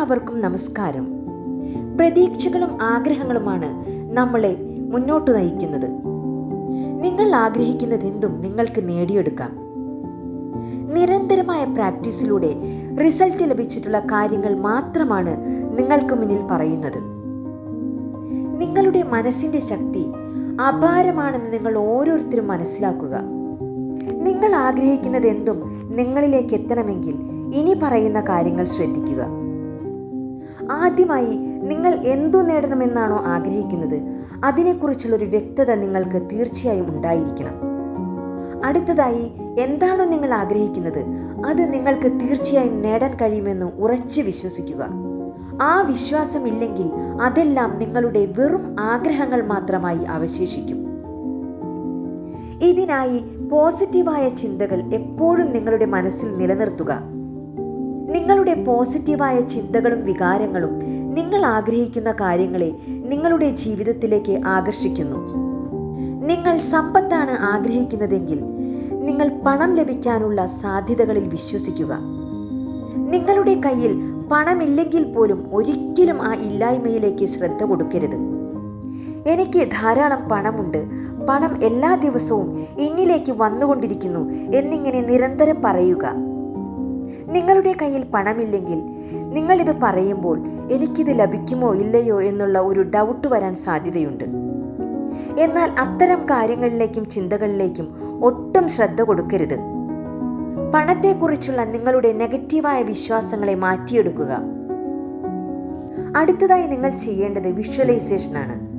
എല്ലാവർക്കും നമസ്കാരം. പ്രതീക്ഷകളും ആഗ്രഹങ്ങളുമാണ് നമ്മളെ മുന്നോട്ട് നയിക്കുന്നത്. നിങ്ങൾ ആഗ്രഹിക്കുന്നതെന്തും നിങ്ങൾക്ക് നേടിയെടുക്കാം. നിരന്തരമായ പ്രാക്ടീസിലൂടെ റിസൾട്ട് ലഭിച്ചിട്ടുള്ള കാര്യങ്ങൾ മാത്രമാണ് നിങ്ങൾക്ക് മുന്നിൽ പറയുന്നത്. നിങ്ങളുടെ മനസ്സിന്റെ ശക്തി അപാരമാണെന്ന് നിങ്ങൾ ഓരോരുത്തരും മനസ്സിലാക്കുക. നിങ്ങൾ ആഗ്രഹിക്കുന്നത് എന്തും നിങ്ങളിലേക്ക് എത്തണമെങ്കിൽ ഇനി പറയുന്ന കാര്യങ്ങൾ ശ്രദ്ധിക്കുക. ആദ്യമായി നിങ്ങൾ എന്തു നേടണമെന്നാണോ ആഗ്രഹിക്കുന്നത് അതിനെക്കുറിച്ചുള്ളൊരു വ്യക്തത നിങ്ങൾക്ക് തീർച്ചയായും ഉണ്ടായിരിക്കണം. അടുത്തതായി എന്താണോ നിങ്ങൾ ആഗ്രഹിക്കുന്നത് അത് നിങ്ങൾക്ക് തീർച്ചയായും നേടാൻ കഴിയുമെന്ന് ഉറച്ചു വിശ്വസിക്കുക. ആ വിശ്വാസമില്ലെങ്കിൽ അതെല്ലാം നിങ്ങളുടെ വെറും ആഗ്രഹങ്ങൾ മാത്രമായി അവശേഷിക്കും. ഇതിനായി പോസിറ്റീവായ ചിന്തകൾ എപ്പോഴും നിങ്ങളുടെ മനസ്സിൽ നിലനിർത്തുക. നിങ്ങളുടെ പോസിറ്റീവായ ചിന്തകളും വികാരങ്ങളും നിങ്ങൾ ആഗ്രഹിക്കുന്ന കാര്യങ്ങളെ നിങ്ങളുടെ ജീവിതത്തിലേക്ക് ആകർഷിക്കുന്നു. നിങ്ങൾ സമ്പത്താണ് ആഗ്രഹിക്കുന്നതെങ്കിൽ നിങ്ങൾ പണം ലഭിക്കാനുള്ള സാധ്യതകളിൽ വിശ്വസിക്കുക. നിങ്ങളുടെ കയ്യിൽ പണമില്ലെങ്കിൽ പോലും ഒരിക്കലും ആ ഇല്ലായ്മയിലേക്ക് ശ്രദ്ധ കൊടുക്കരുത്. എനിക്ക് ധാരാളം പണമുണ്ട്. പണം എല്ലാ ദിവസവും എന്നിലേക്ക് വന്നുകൊണ്ടിരിക്കുന്നു എന്നിങ്ങനെ നിരന്തരം പറയുക. നിങ്ങളുടെ കയ്യിൽ പണമില്ലെങ്കിൽ നിങ്ങളിത് പറയുമ്പോൾ എനിക്കിത് ലഭിക്കുമോ ഇല്ലയോ എന്നുള്ള ഒരു ഡൗട്ട് വരാൻ സാധ്യതയുണ്ട്. എന്നാൽ അത്തരം കാര്യങ്ങളിലേക്കും ചിന്തകളിലേക്കും ഒട്ടും ശ്രദ്ധ കൊടുക്കരുത്. പണത്തെക്കുറിച്ചുള്ള നിങ്ങളുടെ നെഗറ്റീവായ വിശ്വാസങ്ങളെ മാറ്റിയെടുക്കുക. അടുത്തതായി നിങ്ങൾ ചെയ്യേണ്ടത് വിഷ്വലൈസേഷനാണ്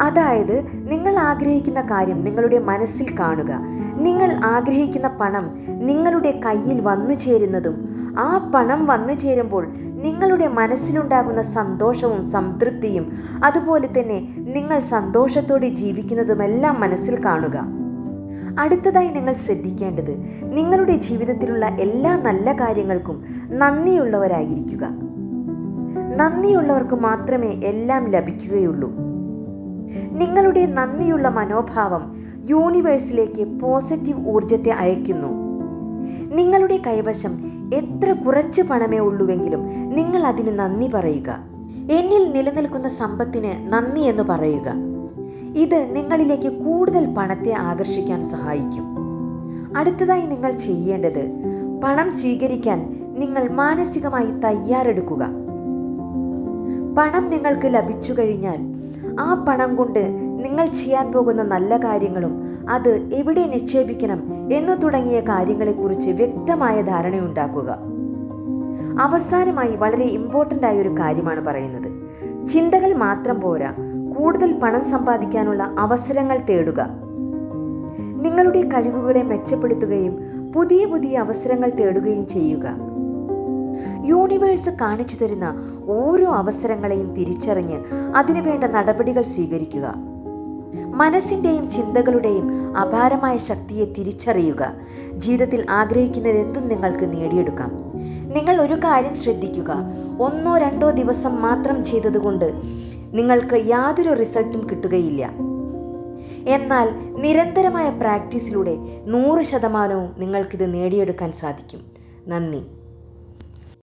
അതായത് നിങ്ങൾ ആഗ്രഹിക്കുന്ന കാര്യം നിങ്ങളുടെ മനസ്സിൽ കാണുക. നിങ്ങൾ ആഗ്രഹിക്കുന്ന പണം നിങ്ങളുടെ കയ്യിൽ വന്നു ചേരുന്നതും ആ പണം വന്നു ചേരുമ്പോൾ നിങ്ങളുടെ മനസ്സിലുണ്ടാകുന്ന സന്തോഷവും സംതൃപ്തിയും അതുപോലെ തന്നെ നിങ്ങൾ സന്തോഷത്തോടെ ജീവിക്കുന്നതുമെല്ലാം മനസ്സിൽ കാണുക. അടുത്തതായി നിങ്ങൾ ശ്രദ്ധിക്കേണ്ടത് നിങ്ങളുടെ ജീവിതത്തിലുള്ള എല്ലാ നല്ല കാര്യങ്ങൾക്കും നന്ദിയുള്ളവരായിരിക്കുക. നന്ദിയുള്ളവർക്ക് മാത്രമേ എല്ലാം ലഭിക്കുകയുള്ളൂ. നിങ്ങളുടെ നന്ദിയുള്ള മനോഭാവം യൂണിവേഴ്സിലേക്ക് പോസിറ്റീവ് ഊർജത്തെ അയക്കുന്നു നിങ്ങളുടെ കൈവശം എത്ര കുറച്ച് പണമേ ഉള്ളുവെങ്കിലും നിങ്ങൾ അതിന് നന്ദി പറയുക. എന്നിൽ നിലനിൽക്കുന്ന സമ്പത്തിന് നന്ദി എന്ന് പറയുക. ഇത് നിങ്ങളിലേക്ക് കൂടുതൽ പണത്തെ ആകർഷിക്കാൻ സഹായിക്കും. അടുത്തതായി നിങ്ങൾ ചെയ്യേണ്ടത് പണം സ്വീകരിക്കാൻ നിങ്ങൾ മാനസികമായി തയ്യാറെടുക്കുക. പണം നിങ്ങൾക്ക് ലഭിച്ചു കഴിഞ്ഞാൽ ആ പണം കൊണ്ട് നിങ്ങൾ ചെയ്യാൻ പോകുന്ന നല്ല കാര്യങ്ങളും അത് എവിടെ നിക്ഷേപിക്കണം എന്നു തുടങ്ങിയ കാര്യങ്ങളെക്കുറിച്ച് വ്യക്തമായ ധാരണയുണ്ടാക്കുക. അവസാനമായി വളരെ ഇമ്പോർട്ടന്റ് ആയ ഒരു കാര്യമാണ് പറയുന്നത്. ചിന്തകൾ മാത്രം പോരാ കൂടുതൽ പണം സമ്പാദിക്കാനുള്ള അവസരങ്ങൾ തേടുക. നിങ്ങളുടെ കഴിവുകളെ മെച്ചപ്പെടുത്തുകയും പുതിയ പുതിയ അവസരങ്ങൾ തേടുകയും ചെയ്യുക. യൂണിവേഴ്സ് കാണിച്ചു തരുന്ന ഓരോ അവസരങ്ങളെയും തിരിച്ചറിഞ്ഞ് അതിനു വേണ്ട നടപടികൾ സ്വീകരിക്കുക. മനസ്സിന്റെയും ചിന്തകളുടെയും അപാരമായ ശക്തിയെ തിരിച്ചറിയുക. ജീവിതത്തിൽ ആഗ്രഹിക്കുന്നതെന്തും നിങ്ങൾക്ക് നേടിയെടുക്കാം. നിങ്ങൾ ഒരു കാര്യം ശ്രദ്ധിക്കുക. ഒന്നോ രണ്ടോ ദിവസം മാത്രം ചെയ്തതുകൊണ്ട് നിങ്ങൾക്ക് യാതൊരു റിസൾട്ടും കിട്ടുകയില്ല. എന്നാൽ നിരന്തരമായ പ്രാക്ടീസിലൂടെ നൂറ് ശതമാനവും നിങ്ങൾക്കിത് നേടിയെടുക്കാൻ സാധിക്കും. നന്ദി.